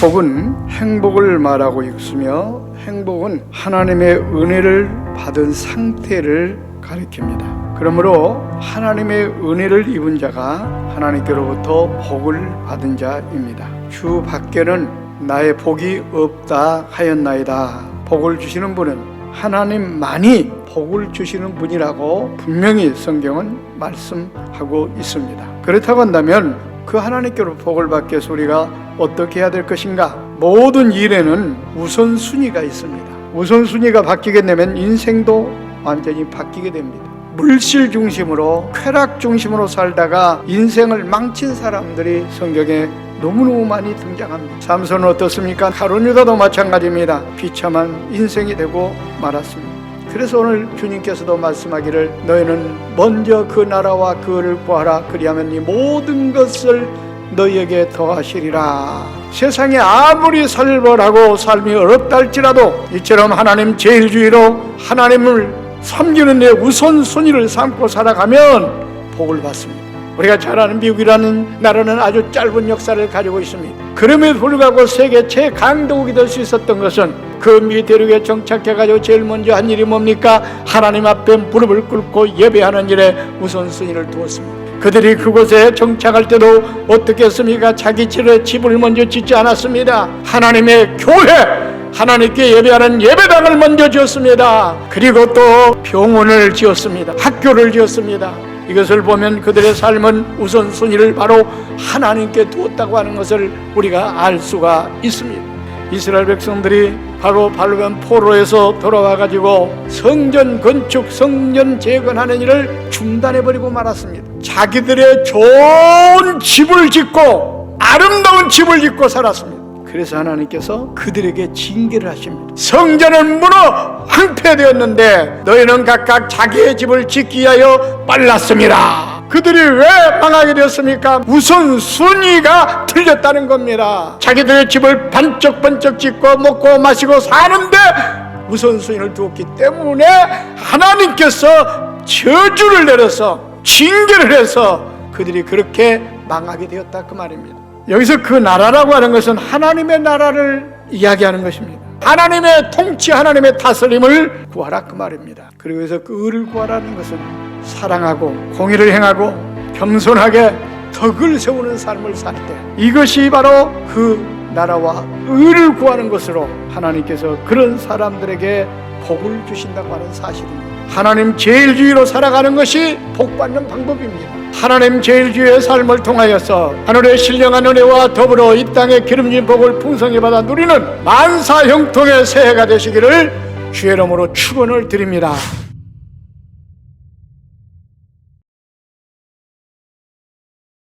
복은 행복을 말하고 있으며 행복은 하나님의 은혜를 받은 상태를 가리킵니다. 그러므로 하나님의 은혜를 입은 자가 하나님께로부터 복을 받은 자입니다. 주 밖에는 나의 복이 없다 하였나이다. 복을 주시는 분은 하나님만이 복을 주시는 분이라고 분명히 성경은 말씀하고 있습니다. 그렇다고 한다면 그 하나님께로 복을 위해서 우리가 어떻게 해야 될 것인가? 모든 일에는 우선순위가 있습니다. 우선순위가 바뀌게 되면 인생도 완전히 바뀌게 됩니다. 물질 중심으로 쾌락 중심으로 살다가 인생을 망친 사람들이 성경에 너무너무 많이 등장합니다. 삼손은 어떻습니까? 가론유다도 마찬가지입니다. 비참한 인생이 되고 말았습니다. 그래서 오늘 주님께서도 말씀하기를 너희는 먼저 그 나라와 그를 구하라. 그리하면 이 모든 것을 너희에게 더하시리라. 세상에 아무리 살벌하고 삶이 어렵다 할지라도 이처럼 하나님 제일주의로 하나님을 섬기는 데 우선순위를 삼고 살아가면 복을 받습니다 우리가 잘 아는 미국이라는 나라는 아주 짧은 역사를 가지고 있습니다. 그럼에도 불구하고 세계 최강대국이 될 수 있었던 것은 그 미 대륙에 정착해가지고 제일 먼저 한 일이 뭡니까? 하나님 앞에 무릎을 꿇고 예배하는 일에 우선순위를 두었습니다. 그들이 그곳에 정착할 때도 어떻게 했습니까? 자기 집에 집을 먼저 짓지 않았습니다. 하나님의 교회, 하나님께 예배하는 예배당을 먼저 지었습니다. 그리고 또 병원을 지었습니다. 학교를 지었습니다. 이것을 보면 그들의 삶은 우선순위를 바로 하나님께 두었다고 하는 것을 우리가 알 수가 있습니다. 이스라엘 백성들이 바로 발로변 포로에서 돌아와 가지고 성전 건축, 성전 재건하는 일을 중단해 버리고 말았습니다. 자기들의 좋은 집을 짓고 아름다운 집을 짓고 살았습니다. 그래서 하나님께서 그들에게 징계를 하십니다. 성전은 무너 황 폐되었는데 너희는 각각 자기의 집을 짓기 위하여 빨랐습니다. 그들이 왜 망하게 되었습니까? 우선 순위가 틀렸다는 겁니다. 자기들의 집을 번쩍번쩍 짓고 먹고 마시고 사는데 우선 순위를 두었기 때문에 하나님께서 저주를 내려서 징계를 해서 그들이 그렇게 망하게 되었다 그 말입니다. 여기서 그 나라라고 하는 것은 하나님의 나라를 이야기하는 것입니다. 하나님의 통치, 하나님의 다스림을 구하라 그 말입니다. 그리고 여기서 그 의를 구하라는 것은 사랑하고 공의를 행하고 겸손하게 덕을 세우는 삶을 살 때 이것이 바로 그 나라와 의를 구하는 것으로 하나님께서 그런 사람들에게 복을 주신다고 하는 사실입니다. 하나님 제일주의로 살아가는 것이 복받는 방법입니다. 하나님 제일주의의 삶을 통하여서 하늘의 신령한 은혜와 더불어 이 땅의 기름진 복을 풍성히 받아 누리는 만사 형통의 새해가 되시기를 주의 이름으로 축원을 드립니다.